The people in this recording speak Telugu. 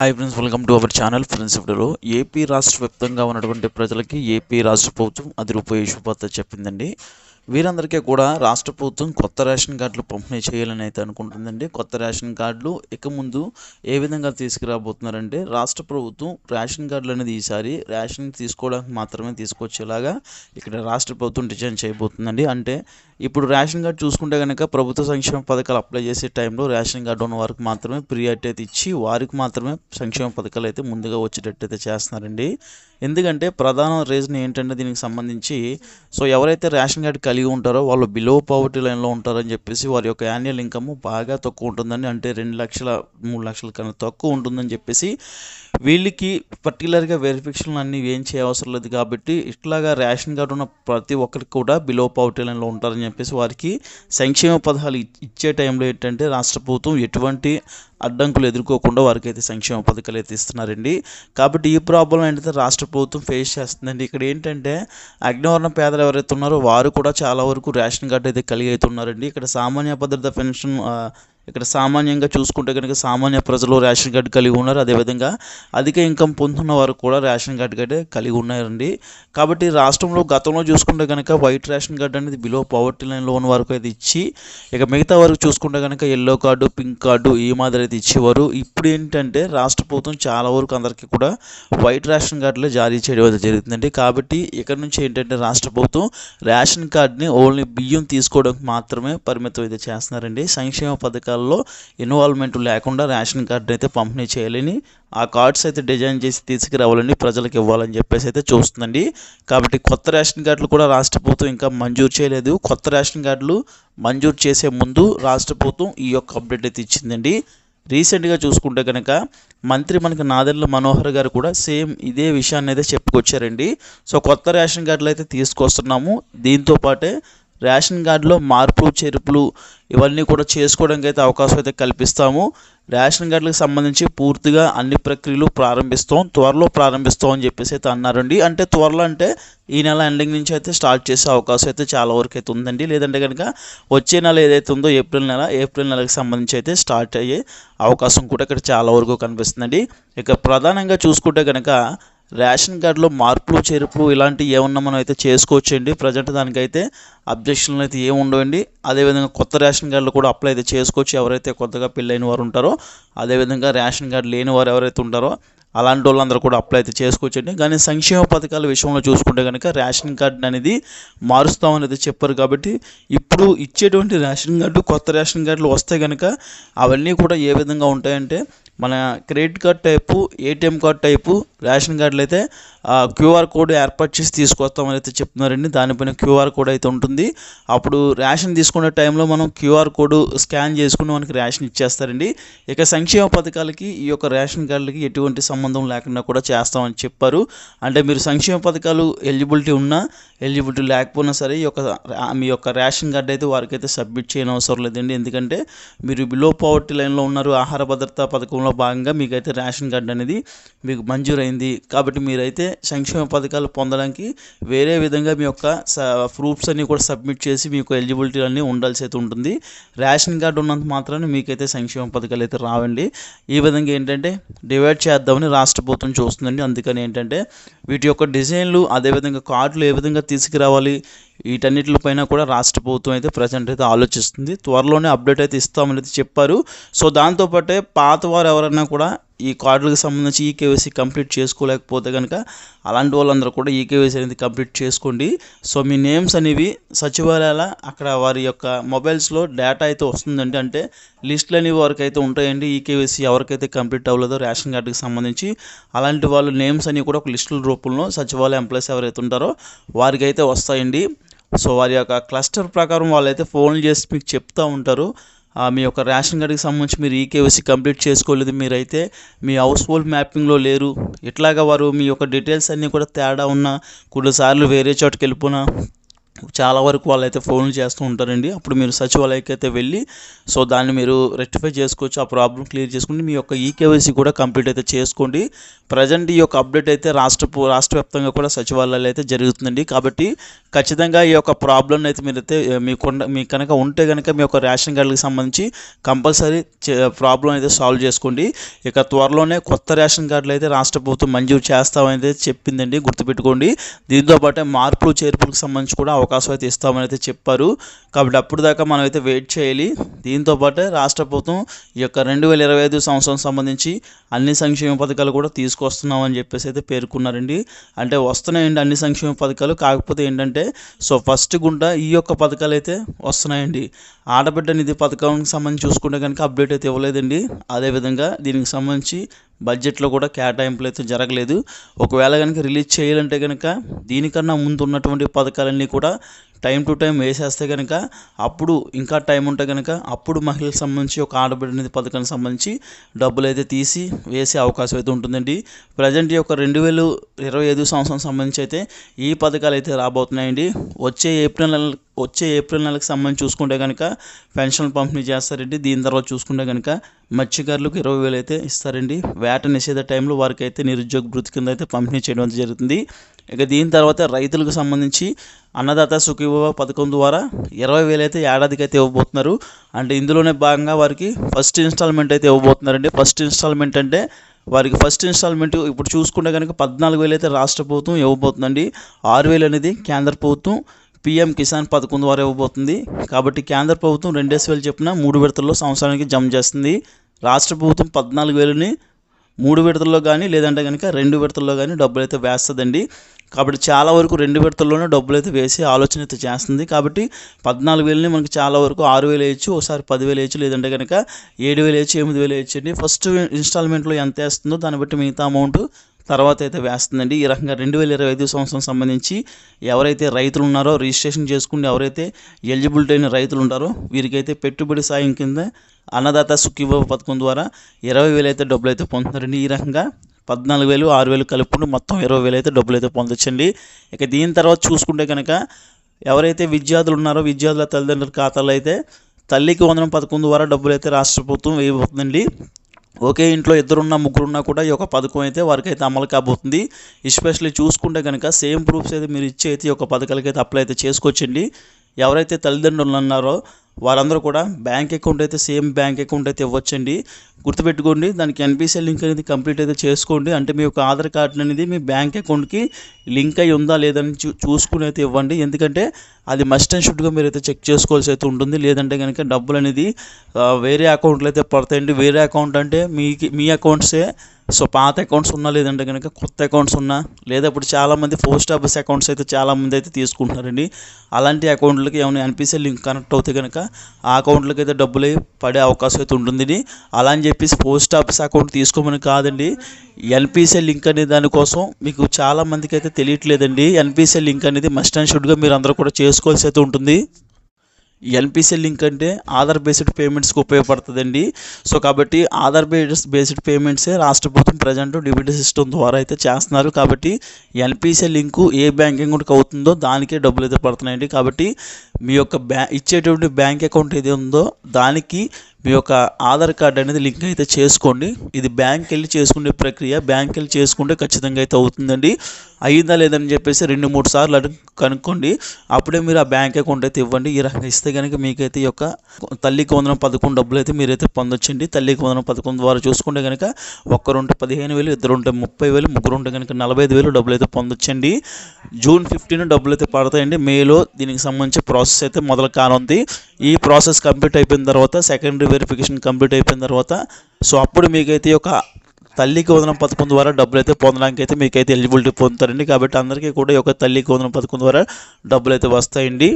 Hi friends welcome to our channel friends ఇప్పుడు ఏపీ రాష్ట్ర వ్యాప్తంగా ఉన్నటువంటి ప్రజలకి ఏపీ రాష్ట్ర ప్రభుత్వం అది రూపాయి శుభార్త చెప్పిందండి. వీరందరికీ కూడా రాష్ట్ర ప్రభుత్వం కొత్త రేషన్ కార్డులు పంపిణీ చేయాలని అయితే అనుకుంటుందండి. కొత్త రేషన్ కార్డులు ఇక ముందు ఏ విధంగా తీసుకురాబోతున్నారంటే రాష్ట్ర ప్రభుత్వం రేషన్ కార్డులు అనేది ఈసారి రేషన్ తీసుకోవడానికి మాత్రమే తీసుకొచ్చేలాగా ఇక్కడ రాష్ట్ర ప్రభుత్వం డిజైన్ చేయబోతుందండి. అంటే ఇప్పుడు రేషన్ కార్డు చూసుకుంటే కనుక ప్రభుత్వ సంక్షేమ పథకాలు అప్లై చేసే టైంలో రేషన్ కార్డు ఉన్న వారికి మాత్రమే ప్రియారిటీ అయితే ఇచ్చి వారికి మాత్రమే సంక్షేమ పథకాలు అయితే ముందుగా వచ్చేటట్టు అయితే చేస్తున్నారండి. ఎందుకంటే ప్రధాన రీజన్ ఏంటంటే దీనికి సంబంధించి సో ఎవరైతే రేషన్ కార్డు కలిగి ఉంటారో వాళ్ళు బిలో పవర్టీ లైన్లో ఉంటారని చెప్పేసి వారి యొక్క యాన్యువల్ ఇన్కమ్ బాగా తక్కువ ఉంటుందని అంటే రెండు లక్షల మూడు లక్షల కన్నా తక్కువ ఉంటుందని చెప్పేసి వీళ్ళకి పర్టికులర్గా వెరిఫికేషన్ అన్నీ ఏం చేయవసరం లేదు కాబట్టి ఇట్లాగా రేషన్ కార్డు ఉన్న ప్రతి ఒక్కరికి కూడా బిలో పవర్టీ లైన్లో ఉంటారని చెప్పేసి వారికి సంక్షేమ పథకాలు ఇచ్చే టైంలో ఏంటంటే రాష్ట్ర ప్రభుత్వం ఎటువంటి అడ్డంకులు ఎదుర్కోకుండా వారికి అయితే సంక్షేమ పథకాలు అయితే ఇస్తున్నారండి. కాబట్టి ఈ ప్రాబ్లం ఏంటంటే రాష్ట్ర ప్రభుత్వం ఫేస్ చేస్తుందండి. ఇక్కడ ఏంటంటే అగ్నివర్ణ పేదలు ఎవరైతే ఉన్నారో వారు కూడా చాలా వరకు రేషన్ కార్డు అయితే కలిగి అయితే ఉన్నారండి ఇక్కడ సామాన్య భద్రత పెన్షన్ ఇక్కడ సామాన్యంగా చూసుకుంటే కనుక సామాన్య ప్రజలు రేషన్ కార్డు కలిగి ఉన్నారు. అదేవిధంగా అధిక ఇన్కమ్ పొందుతున్న వారు కూడా రేషన్ కార్డు కంటే కలిగి ఉన్నారండి. కాబట్టి రాష్ట్రంలో గతంలో చూసుకుంటే కనుక వైట్ రేషన్ కార్డు అనేది బిలో పవర్టీ లైన్లో ఉన్న వరకు అయితే ఇచ్చి ఇక మిగతా వరకు చూసుకుంటే కనుక ఎల్లో కార్డు పింక్ కార్డు ఈ మాదిరి అయితే ఇచ్చేవారు. ఇప్పుడు ఏంటంటే రాష్ట్ర ప్రభుత్వం చాలా వరకు అందరికీ కూడా వైట్ రేషన్ కార్డులు జారీ చేయడం అయితే జరుగుతుందండి. కాబట్టి ఇక్కడ నుంచి ఏంటంటే రాష్ట్ర ప్రభుత్వం రేషన్ కార్డుని ఓన్లీ బియ్యం తీసుకోవడానికి మాత్రమే పరిమితం అయితే చేస్తున్నారండి. సంక్షేమ పథకాలు విషయాల్లో ఇన్వాల్వ్మెంట్ లేకుండా రేషన్ కార్డు అయితే పంపిణీ చేయాలని ఆ కార్డ్స్ అయితే డిజైన్ చేసి తీసుకురావాలని ప్రజలకు ఇవ్వాలని చెప్పేసి అయితే చూస్తుందండి. కాబట్టి కొత్త రేషన్ కార్డులు కూడా రాష్ట్ర ప్రభుత్వం ఇంకా మంజూరు చేయలేదు. కొత్త రేషన్ కార్డులు మంజూరు చేసే ముందు రాష్ట్ర ప్రభుత్వం ఈ యొక్క అప్డేట్ అయితే ఇచ్చిందండి. రీసెంట్గా చూసుకుంటే కనుక మంత్రి మనకి నాదెళ్ళ మనోహర్ గారు కూడా సేమ్ ఇదే విషయాన్ని అయితే చెప్పుకొచ్చారండి. సో కొత్త రేషన్ కార్డులు అయితే తీసుకొస్తున్నాము. దీంతో పాటే రేషన్ కార్డులో మార్పులు చేర్పులు ఇవన్నీ కూడా చేసుకోవడానికి అయితే అవకాశం అయితే కల్పిస్తాము. రేషన్ కార్డులకు సంబంధించి పూర్తిగా అన్ని ప్రక్రియలు ప్రారంభిస్తాం త్వరలో ప్రారంభిస్తాం అని చెప్పేసి అయితే అన్నారండి. అంటే త్వరలో అంటే ఈ నెల ఎండింగ్ నుంచి అయితే స్టార్ట్ చేసే అవకాశం అయితే చాలా వరకు అయితే ఉందండి. లేదంటే కనుక వచ్చే నెల ఏదైతే ఉందో ఏప్రిల్ నెల ఏప్రిల్ నెలకు సంబంధించి అయితే స్టార్ట్ అయ్యే అవకాశం కూడా ఇక్కడ చాలా వరకు కనిపిస్తుందండి. ఇక ప్రధానంగా చూసుకుంటే కనుక రేషన్ కార్డులో మార్పులు చేర్పులు ఇలాంటివి ఏమన్నా మనం అయితే చేసుకోవచ్చండి. ప్రజెంట్ దానికైతే అబ్జెక్షన్లు అయితే ఏమి ఉండవండి. అదేవిధంగా కొత్త రేషన్ కార్డులు కూడా అప్లై అయితే చేసుకోవచ్చు ఎవరైతే కొత్తగా పెళ్ళైన వారు ఉంటారో అదేవిధంగా రేషన్ కార్డు లేని వారు ఎవరైతే ఉంటారో అలాంటి వాళ్ళందరూ కూడా అప్లై అయితే చేసుకోవచ్చండి. కానీ సంక్షేమ పథకాల విషయంలో చూసుకుంటే కనుక రేషన్ కార్డు అనేది మారుస్తామనేది చెప్పారు కాబట్టి ఇప్పుడు ఇచ్చేటువంటి రేషన్ కార్డు కొత్త రేషన్ కార్డులు వస్తే కనుక అవన్నీ కూడా ఏ విధంగా ఉంటాయంటే మన credit card type ATM card type ration కార్డులు అయితే క్యూఆర్ కోడ్ ఏర్పాటు చేసి తీసుకొస్తామని అయితే చెప్తున్నారండి. దానిపైన క్యూఆర్ కోడ్ అయితే ఉంటుంది. అప్పుడు రేషన్ తీసుకునే టైంలో మనం క్యూఆర్ కోడ్ స్కాన్ చేసుకుని మనకి రేషన్ ఇచ్చేస్తారండి. ఇక సంక్షేమ పథకాలకి ఈ యొక్క రేషన్ కార్డులకి ఎటువంటి సంబంధం లేకుండా కూడా చేస్తామని చెప్పారు. అంటే మీరు సంక్షేమ పథకాలు ఎలిజిబిలిటీ ఉన్నా ఎలిజిబిలిటీ లేకపోయినా సరే ఈ యొక్క మీ యొక్క రేషన్ కార్డు అయితే వారికైతే సబ్మిట్ చేయని అవసరం లేదండి. ఎందుకంటే మీరు బిలో పవర్టీ లైన్లో ఉన్నారు ఆహార భద్రతా పథకంలో భాగంగా మీకైతే రేషన్ కార్డు అనేది మీకు మంజూరైంది. కాబట్టి మీరైతే సంక్షేమ పథకాలు పొందడానికి వేరే విధంగా మీ యొక్క ప్రూఫ్స్ అన్నీ కూడా సబ్మిట్ చేసి మీకు ఎలిజిబిలిటీ అన్నీ ఉండాల్సి అయితే ఉంటుంది. రేషన్ కార్డు ఉన్నంత మాత్రాన్ని మీకైతే సంక్షేమ పథకాలు అయితే రావండి. ఈ విధంగా ఏంటంటే డివైడ్ చేద్దామని రాష్ట్ర ప్రభుత్వం చూస్తుందండి. అందుకని ఏంటంటే వీటి యొక్క డిజైన్లు అదేవిధంగా కార్డులు ఏ విధంగా తీసుకురావాలి వీటన్నిటిపైన కూడా రాష్ట్ర ప్రభుత్వం అయితే ప్రజెంట్ అయితే ఆలోచిస్తుంది. త్వరలోనే అప్డేట్ అయితే ఇస్తామని అయితే చెప్పారు. సో దాంతోపాటే పాత వారు ఎవరైనా కూడా ఈ కార్డులకు సంబంధించి ఈకేవైసీ కంప్లీట్ చేసుకోలేకపోతే కనుక అలాంటి వాళ్ళందరూ కూడా ఈకేవైసీ అనేది కంప్లీట్ చేసుకోండి. సో మీ నేమ్స్ అనేవి సచివాలయాల అక్కడ వారి యొక్క మొబైల్స్లో డేటా అయితే వస్తుందండి. అంటే లిస్టులు అనేవి వారికి అయితే ఉంటాయండి. ఈకేవైసీ ఎవరికైతే కంప్లీట్ అవ్వలేదో రేషన్ కార్డుకి సంబంధించి. అలాంటి వాళ్ళు నేమ్స్ అనేవి కూడా ఒక లిస్టుల రూపంలో సచివాలయ ఎంప్లాయీస్ ఎవరైతే ఉంటారో వారికైతే వస్తాయండి. సో వారి యొక్క క్లస్టర్ ప్రకారం వాళ్ళైతే ఫోన్లు చేసి మీకు చెప్తూ ఉంటారు. ఆ, మీ యొక్క రేషన్ కార్డుకి సంబంధించి మీరు ఈకేవైసీ కంప్లీట్ చేసుకోలేదు మీరైతే మీ హౌస్ హోల్డ్ మ్యాపింగ్లో లేరు. ఇట్లాగా వారు మీ యొక్క డీటెయిల్స్ అన్నీ కూడా తేడా ఉన్నా కొన్నిసార్లు వేరే చోటుకి వెళ్ళిపోయినా చాలా వరకు వాళ్ళైతే ఫోన్లు చేస్తూ ఉంటారండి. అప్పుడు మీరు సచివాలయకి అయితే వెళ్ళి సో దాన్ని మీరు రెక్టిఫై చేసుకోవచ్చు. ఆ ప్రాబ్లం క్లియర్ చేసుకుని మీ యొక్క ఈకేవైసీ కూడా కంప్లీట్ అయితే చేసుకోండి. ప్రజెంట్ ఈ యొక్క అప్డేట్ అయితే రాష్ట్ర రాష్ట్ర వ్యాప్తంగా కూడా సచివాలయాలు అయితే జరుగుతుందండి. కాబట్టి ఖచ్చితంగా ఈ యొక్క ప్రాబ్లం అయితే మీరైతే ఆ, మీకు మీ కనుక ఉంటే కనుక మీ యొక్క రేషన్ కార్డులకు సంబంధించి కంపల్సరీ ప్రాబ్లం అయితే సాల్వ్ చేసుకోండి. ఇక త్వరలోనే కొత్త రేషన్ కార్డులు అయితే రాష్ట్ర ప్రభుత్వం మంజూరు చేస్తామని అయితే చెప్పిందండి. గుర్తుపెట్టుకోండి. దీంతో పాటే మార్పులు చేర్పులకు సంబంధించి కూడా అవకాశం అయితే ఇస్తామని అయితే చెప్పారు. కాబట్టి అప్పుడు దాకా మనం అయితే వెయిట్ చేయాలి. దీంతో పాటే రాష్ట్ర ప్రభుత్వం ఈ యొక్క రెండు వేల ఇరవై ఐదు సంవత్సరం సంబంధించి అన్ని సంక్షేమ పథకాలు కూడా తీసుకొస్తున్నామని చెప్పేసి అయితే పేర్కొన్నారండి. అంటే వస్తున్నాయండి అన్ని సంక్షేమ పథకాలు. కాకపోతే ఏంటంటే సో ఫస్ట్ గుండా ఈ యొక్క పథకాలు అయితే వస్తున్నాయండి. ఆడబిడ్డ నిధి పథకానికి సంబంధించి చూసుకుంటే కనుక అప్డేట్ అయితే ఇవ్వలేదండి. అదేవిధంగా దీనికి సంబంధించి బడ్జెట్లో కూడా కేటాయింపులు అయితే జరగలేదు. ఒకవేళ కనుక రిలీజ్ చేయాలంటే కనుక దీనికన్నా ముందు ఉన్నటువంటి పథకాలన్నీ కూడా టైం టు టైం వేసేస్తే కనుక అప్పుడు ఇంకా టైం ఉంటే కనుక అప్పుడు మహిళలకు సంబంధించి ఒక ఆడబిడ్డ నిధి పథకానికి సంబంధించి డబ్బులు అయితే తీసి వేసే అవకాశం అయితే ఉంటుందండి. ప్రజెంట్ యొక్క రెండు వేలు ఇరవై ఐదు సంవత్సరం సంబంధించి అయితే ఈ పథకాలు అయితే రాబోతున్నాయండి. వచ్చే ఏప్రిల్ నెల వచ్చే ఏప్రిల్ నెలకు సంబంధించి చూసుకుంటే కనుక పెన్షన్ పంపిణీ చేస్తారండి. దీని తర్వాత చూసుకుంటే కనుక మత్స్యకారులకు ఇరవై వేలు అయితే ఇస్తారండి. వేట నిషేధ టైంలో వారికి అయితే నిరుద్యోగ భృతి కింద అయితే పంపిణీ చేయడం అయితే జరుగుతుంది. ఇక దీని తర్వాత రైతులకు సంబంధించి అన్నదాత సుఖీభవ పథకం ద్వారా ఇరవై వేలు అయితే ఏడాదికి అయితే ఇవ్వబోతున్నారు. అంటే ఇందులోనే భాగంగా వారికి ఫస్ట్ ఇన్స్టాల్మెంట్ అయితే ఇవ్వబోతున్నారండి. ఫస్ట్ ఇన్స్టాల్మెంట్ అంటే వారికి ఫస్ట్ ఇన్స్టాల్మెంట్ ఇప్పుడు చూసుకుంటే కనుక పద్నాలుగు వేలు అయితే రాష్ట్ర ప్రభుత్వం ఇవ్వబోతుందండి. ఆరు వేలు అనేది కేంద్ర ప్రభుత్వం పీఎం కిసాన్ పథకం ద్వారా ఇవ్వబోతుంది. కాబట్టి కేంద్ర ప్రభుత్వం రెండేసి వేలు చెప్పిన మూడు విడతల్లో సంవత్సరానికి జమ చేస్తుంది. రాష్ట్ర ప్రభుత్వం పద్నాలుగు వేలని మూడు విడతల్లో కానీ లేదంటే కనుక రెండు విడతల్లో కానీ డబ్బులు అయితే వేస్తుందండి. కాబట్టి చాలా వరకు రెండు విడతల్లోనే డబ్బులు అయితే వేసి ఆలోచన అయితే చేస్తుంది. కాబట్టి పద్నాలుగు వేలని మనకి చాలా వరకు ఆరు వేలు వేయచ్చు ఒకసారి పదివేలు వేయచ్చు లేదంటే కనుక ఏడు వేలు వేయచ్చు ఎనిమిది వేలు వేయచ్చు అండి. ఫస్ట్ ఇన్స్టాల్మెంట్లో ఎంత వేస్తుందో దాన్ని బట్టి మిగతా అమౌంట్ తర్వాత అయితే వేస్తుందండి. ఈ రకంగా రెండు వేల ఇరవై ఐదు సంవత్సరం సంబంధించి ఎవరైతే రైతులు ఉన్నారో రిజిస్ట్రేషన్ చేసుకుని ఎవరైతే ఎలిజిబిలిటీ అయిన రైతులు ఉంటారో వీరికైతే పెట్టుబడి సాయం కింద అన్నదాత సుఖీభవ పథకం ద్వారా ఇరవై వేలు అయితే డబ్బులు అయితే పొందుతారండి ఈ రకంగా పద్నాలుగు వేలు ఆరు వేలు కలుపుకుంటూ మొత్తం ఇరవై వేలు అయితే డబ్బులు అయితే పొందొచ్చండి. ఇక దీని తర్వాత చూసుకుంటే కనుక ఎవరైతే విద్యార్థులు ఉన్నారో విద్యార్థుల తల్లిదండ్రుల ఖాతాలో అయితే తల్లికి వందనం పథకం ద్వారా డబ్బులు అయితే రాష్ట్ర ప్రభుత్వం వేయబోతుందండి. ఒకే ఇంట్లో ఇద్దరున్నా ముగ్గురున్నా కూడా ఈ యొక్క పథకం అయితే వారికి అయితే అమలు కాబోతుంది. ఎస్పెషల్లీ చూసుకుంటే కనుక సేమ్ ప్రూఫ్స్ అయితే మీరు ఇచ్చి అయితే ఈ యొక్క పథకాలకి అయితే అప్లై అయితే చేసుకోవచ్చండి. ఎవరైతే తల్లిదండ్రులు ఉన్నారో వారందరూ కూడా బ్యాంక్ అకౌంట్ అయితే సేమ్ బ్యాంక్ అకౌంట్ అయితే ఇవ్వచ్చండి. గుర్తుపెట్టుకోండి దానికి ఎన్పిసిఎల్ లింక్ అనేది కంప్లీట్ అయితే చేసుకోండి. అంటే మీ యొక్క ఆధార్ కార్డు అనేది మీ బ్యాంక్ అకౌంట్కి లింక్ అయి ఉందా లేదని చూ చూసుకుని అయితే ఇవ్వండి. ఎందుకంటే అది మస్ట్ అండ్ షుడ్గా మీరు అయితే చెక్ చేసుకోవాల్సి అయితే ఉంటుంది. లేదంటే కనుక డబ్బులు అనేది వేరే అకౌంట్లో అయితే పడతాయండి. వేరే అకౌంట్ అంటే మీకి మీ అకౌంట్సే సో పాత అకౌంట్స్ ఉన్నా లేదంటే కనుక కొత్త అకౌంట్స్ ఉన్నా లేదా ఇప్పుడు చాలామంది పోస్ట్ ఆఫీస్ అకౌంట్స్ అయితే చాలామంది అయితే తీసుకుంటున్నారండి. అలాంటి అకౌంట్లకి ఏమైనా ఎన్పిసిఐ లింక్ కనెక్ట్ అవుతే కనుక ఆ అకౌంట్లకి అయితే డబ్బులు పడే అవకాశం అయితే ఉంటుంది అలా అని చెప్పేసి పోస్ట్ ఆఫీస్ అకౌంట్ తీసుకోమని కాదండి. ఎన్పిసిఐ లింక్ అనే దానికోసం మీకు చాలా మందికి అయితే తెలియట్లేదండి. ఎన్పిసి లింక్ అనేది మస్ట్ అండ్ షుడ్గా మీరు అందరూ కూడా చేసుకోవాల్సి అయితే ఉంటుంది. ఎన్పిసి లింక్ అంటే ఆధార్ బేస్డ్ పేమెంట్స్కి ఉపయోగపడుతుందండి. సో కాబట్టి ఆధార్ బేస్డ్ బేస్డ్ పేమెంట్సే రాష్ట్ర ప్రభుత్వం ప్రజెంట్ డిబిటీ సిస్టమ్ ద్వారా అయితే చేస్తున్నారు. కాబట్టి ఎన్పిసి లింకు ఏ బ్యాంక్ అకౌంట్కి అవుతుందో దానికే డబ్బులు అయితే పడుతున్నాయండి. కాబట్టి మీ యొక్క బ్యా ఇచ్చేటువంటి బ్యాంక్ అకౌంట్ ఏది ఉందో దానికి మీ యొక్క ఆధార్ కార్డ్ అనేది లింక్ అయితే చేసుకోండి. ఇది బ్యాంక్ వెళ్ళి చేసుకునే ప్రక్రియ. బ్యాంక్ వెళ్ళి చేసుకుంటే ఖచ్చితంగా అయితే అవుతుందండి. అయిందా లేదని చెప్పేసి రెండు మూడు సార్లు అడుగు కనుక్కోండి. అప్పుడే మీరు ఆ బ్యాంక్ అకౌంట్ అయితే ఇవ్వండి. ఈ రకంగా ఇస్తే కనుక మీకైతే ఈ యొక్క తల్లికి వందనం పథకం డబ్బులు అయితే మీరైతే పొందొచ్చండి. తల్లికి వందనం పథకం ద్వారా చూసుకుంటే కనుక ఒక్కరుంటే పదిహేను వేలు ఇద్దరు ఉంటే ముప్పై వేలు ముగ్గురు ఉంటే కనుక నలభై ఐదు వేలు డబ్బులు అయితే పొందొచ్చండి. జూన్ ఫిఫ్టీన్ డబ్బులు అయితే పడతాయండి మేలో దీనికి సంబంధించి ప్రాసెస్ అయితే మొదలు కానుంది. ఈ ప్రాసెస్ కంప్లీట్ అయిపోయిన తర్వాత సెకండరీ వెరిఫికేషన్ కంప్లీట్ అయిపోయిన తర్వాత సో అప్పుడు మీకైతే ఒక తల్లి తల్లికి వందనం పథకం ద్వారా డబ్బులు అయితే పొందడానికి అయితే మీకైతే ఎలిజిబిలిటీ పొందుతారండి. కాబట్టి అందరికీ కూడా ఈ యొక్క తల్లికి వందనం పథకం ద్వారా డబ్బులు అయితే వస్తాయండి.